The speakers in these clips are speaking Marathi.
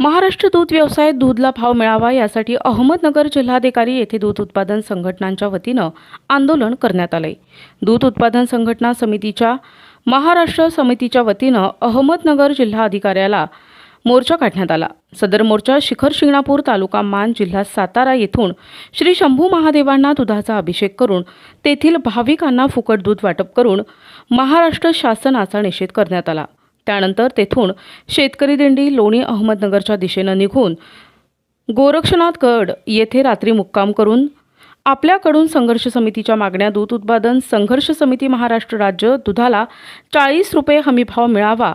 महाराष्ट्र दूध व्यवसायात दूधला भाव मिळावा यासाठी अहमदनगर जिल्हाधिकारी येथे दूध उत्पादन संघटनांच्या वतीनं आंदोलन करण्यात आलंय. दूध उत्पादन संघटना समितीच्या महाराष्ट्र समितीच्या वतीनं अहमदनगर जिल्हाधिकाऱ्याला मोर्चा काढण्यात आला. सदर मोर्चा शिखर शिंगणापूर तालुका मान जिल्हा सातारा येथून श्री शंभू महादेवांना दुधाचा अभिषेक करून तेथील भाविकांना फुकट दूध वाटप करून महाराष्ट्र शासनाचा निषेध करण्यात आला. त्यानंतर तेथून शेतकरी दिंडी लोणी अहमदनगरच्या दिशेनं निघून गोरक्षनाथ गड येथे रात्री मुक्काम करून आपल्याकडून संघर्ष समितीच्या मागण्या दूध उत्पादन संघर्ष समिती महाराष्ट्र राज्य दुधाला चाळीस रुपये हमीभाव मिळावा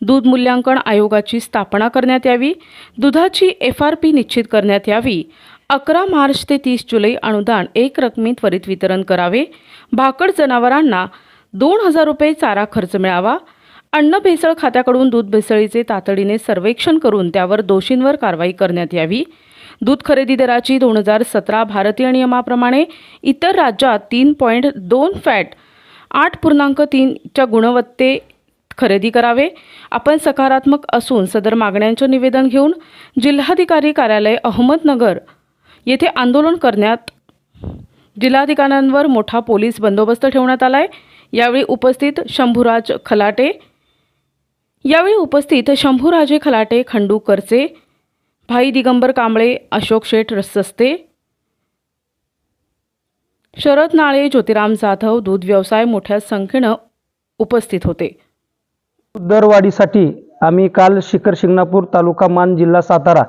दूध मूल्यांकन आयोगाची स्थापना करण्यात यावी दुधाची एफ आर पी निश्चित करण्यात यावी अकरा मार्च ते तीस जुलै अनुदान एक रकमी त्वरित वितरण करावे भाकड जनावरांना दोन हजार रुपये चारा खर्च मिळावा अन्न भेसळ खात्याकडून दूध भेसळीचे तातडीने सर्वेक्षण करून त्यावर दोषींवर कारवाई करण्यात यावी. दूध खरेदी दराची दोन हजार सतरा भारतीय नियमाप्रमाणे इतर राज्यात तीन पॉईंट दोन फॅट आठ पूर्णांक तीनच्या गुणवत्ते खरेदी करावे. आपण सकारात्मक असून सदर मागण्यांचे निवेदन घेऊन जिल्हाधिकारी कार्यालय अहमदनगर येथे आंदोलन करण्यात जिल्हाधिकाऱ्यांवर मोठा पोलीस बंदोबस्त ठेवण्यात आला आहे यावेळी उपस्थित शंभूराज खलाटे यावेळी उपस्थित शंभूराजे खलाटे खंडू करचे भाई दिगंबर कांबळे अशोक शेठ रसस्ते शरद नाळे ज्योतिराम जाधव दूध व्यवसाय मोठ्या संख्येनं उपस्थित होते. दरवाढीसाठी आम्ही काल शिखर शिंगणापूर तालुका मान जिल्हा सातारा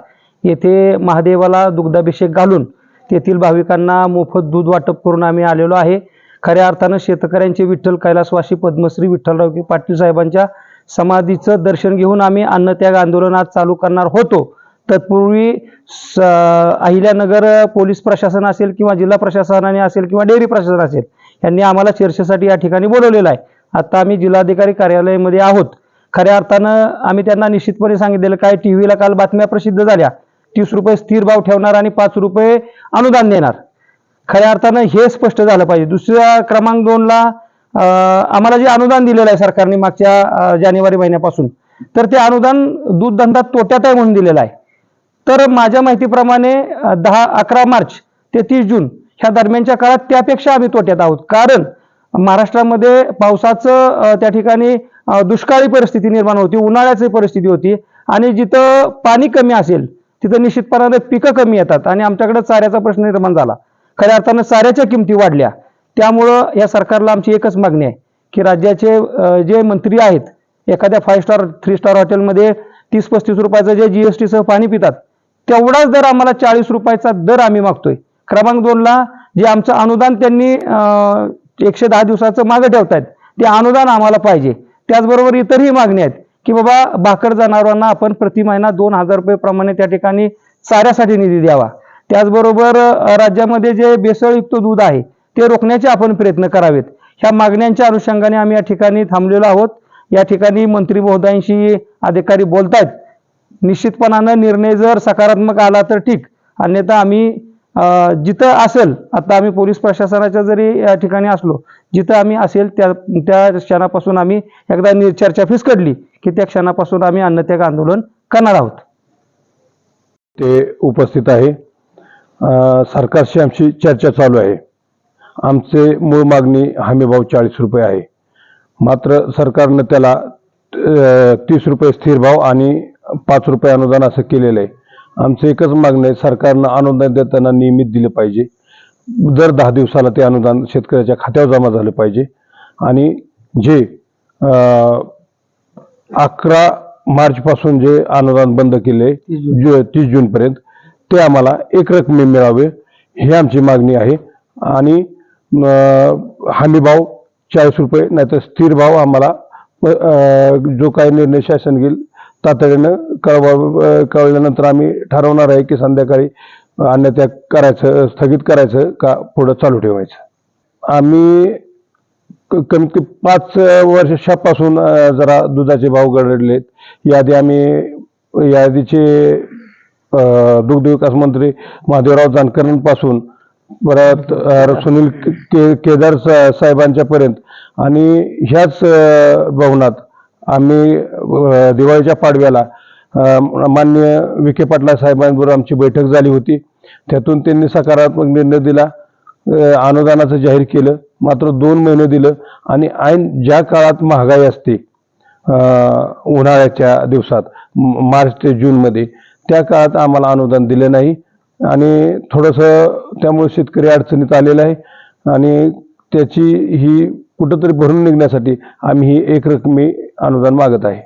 येथे महादेवाला दुग्धाभिषेक घालून तेथील भाविकांना मोफत दूध वाटप करून आम्ही आलेलो आहे. खऱ्या अर्थानं शेतकऱ्यांचे विठ्ठल कैलासवासी पद्मश्री विठ्ठलराव पाटील साहेबांच्या समाधीचं दर्शन घेऊन आम्ही अन्नत्याग आंदोलन आज चालू करणार होतो. तत्पूर्वी स अहिल्यानगर पोलीस प्रशासन असेल किंवा जिल्हा प्रशासनाने असेल किंवा डेअरी प्रशासन असेल यांनी आम्हाला चर्चेसाठी या ठिकाणी बोलवलेलं आहे. आता आम्ही जिल्हाधिकारी कार्यालयामध्ये आहोत. खऱ्या अर्थानं आम्ही त्यांना निश्चितपणे सांगितलेलं काय टी व्हीला काल बातम्या प्रसिद्ध झाल्या. तीस रुपये स्थिर भाव ठेवणार आणि पाच रुपये अनुदान देणार. खऱ्या अर्थानं हे स्पष्ट झालं पाहिजे. दुसऱ्या क्रमांक दोनला आम्हाला जे अनुदान दिलेलं आहे सरकारने मागच्या जानेवारी महिन्यापासून तर ते अनुदान दूध धंदा तोट्यात आहे म्हणून दिलेलं आहे. तर माझ्या माहितीप्रमाणे दहा अकरा मार्च ते तीस जून ह्या दरम्यानच्या काळात त्यापेक्षा आम्ही तोट्यात आहोत. कारण महाराष्ट्रामध्ये पावसाचं त्या ठिकाणी दुष्काळी परिस्थिती निर्माण होती उन्हाळ्याची परिस्थिती होती आणि जिथं पाणी कमी असेल तिथं निश्चितपणाने पिकं कमी येतात आणि आमच्याकडे चाऱ्याचा प्रश्न निर्माण झाला. खऱ्या अर्थानं चाऱ्याच्या किमती वाढल्या. त्यामुळं या सरकारला आमची एकच मागणी आहे की राज्याचे जे मंत्री आहेत एखाद्या फाईव्ह स्टार थ्री स्टार हॉटेलमध्ये तीस पस्तीस रुपयाचं जे जी एस टीसह पाणी पितात तेवढाच दर आम्हाला चाळीस रुपयाचा दर आम्ही मागतोय. क्रमांक दोनला जे आमचं अनुदान त्यांनी एकशे दहा दिवसाचं मागं ठेवतायत ते अनुदान आम्हाला पाहिजे. त्याचबरोबर इतरही मागणी आहेत की बाबा भाकर जनावरांना आपण प्रति महिना दोन हजार रुपये प्रमाणे त्या ठिकाणी चाऱ्यासाठी निधी द्यावा. त्याचबरोबर राज्यामध्ये जे भेसळयुक्त दूध आहे ते रोखण्याचे आपण प्रयत्न करावेत. ह्या मागण्यांच्या अनुषंगाने आम्ही या ठिकाणी थांबलेलो आहोत. या ठिकाणी मंत्री महोदयांशी अधिकारी बोलतात निश्चितपणानं निर्णय जर सकारात्मक आला तर ठीक. अन्यथा आम्ही जिथं असेल आता आम्ही पोलीस प्रशासनाच्या जरी या ठिकाणी असलो जिथं आम्ही असेल त्या त्या क्षणापासून आम्ही एकदा नि- चर्चा फिसकडली की त्या क्षणापासून आम्ही अन्नत्याग आंदोलन करणार आहोत. ते उपस्थित आहे. सरकारशी आमची चर्चा चालू आहे. आमचे मूळ मागणी हमीभाव चाळीस रुपये आहे. मात्र सरकारनं त्याला तीस रुपये स्थिर भाव आणि पाच रुपये अनुदान असं केलेलं आहे. आमचं एकच मागणं आहे सरकारनं अनुदान देताना नियमित दिलं पाहिजे. दर दहा दिवसाला ते अनुदान शेतकऱ्याच्या खात्यावर जमा झालं पाहिजे. आणि जे अकरा मार्च पासून जे अनुदान बंद केले जु तीस जून. पर्यंत ते आम्हाला एक रकमी मिळावे ही आमची मागणी आहे. आणि हमी भाव चाळीस रुपये नाहीतर स्थिर भाव आम्हाला जो काही निर्णय शासन घेईल तातडीनं कळवा कळल्यानंतर आम्ही ठरवणार आहे की संध्याकाळी अन्यत्या करायचं स्थगित करायचं का पुढं चालू ठेवायचं. आम्ही क- कमीत कमी पाच वर्षापासून जरा दुधाचे भाव गडलेत याआधी आम्ही याआधीचे दुग्ध विकास मंत्री महादेवराव जानकरांपासून परत सुनील के केदार सा- साहेबांच्या पर्यंत. आणि ह्याच भवनात आम्ही दिवाळीच्या पाडव्याला मान्य माननीय विखे पाटला साहेबांबरोबर आमची बैठक झाली होती. त्यातून त्यांनी सकारात्मक निर्णय दिला. अनुदानाचं जाहीर केलं. मात्र दोन महिने दिलं. आणि ऐन ज्या काळात महागाई असते उन्हाळ्याच्या दिवसात मार्च ते जूनमध्ये त्या काळात आम्हाला अनुदान दिलं नाही. आणि थोडंसं त्यामुळे शेतकरी अडचणीत आलेला आहे. आणि त्याची ही कुठंतरी भरून निघण्यासाठी आम्ही ही एक रकमी अनुदान मागत आहे.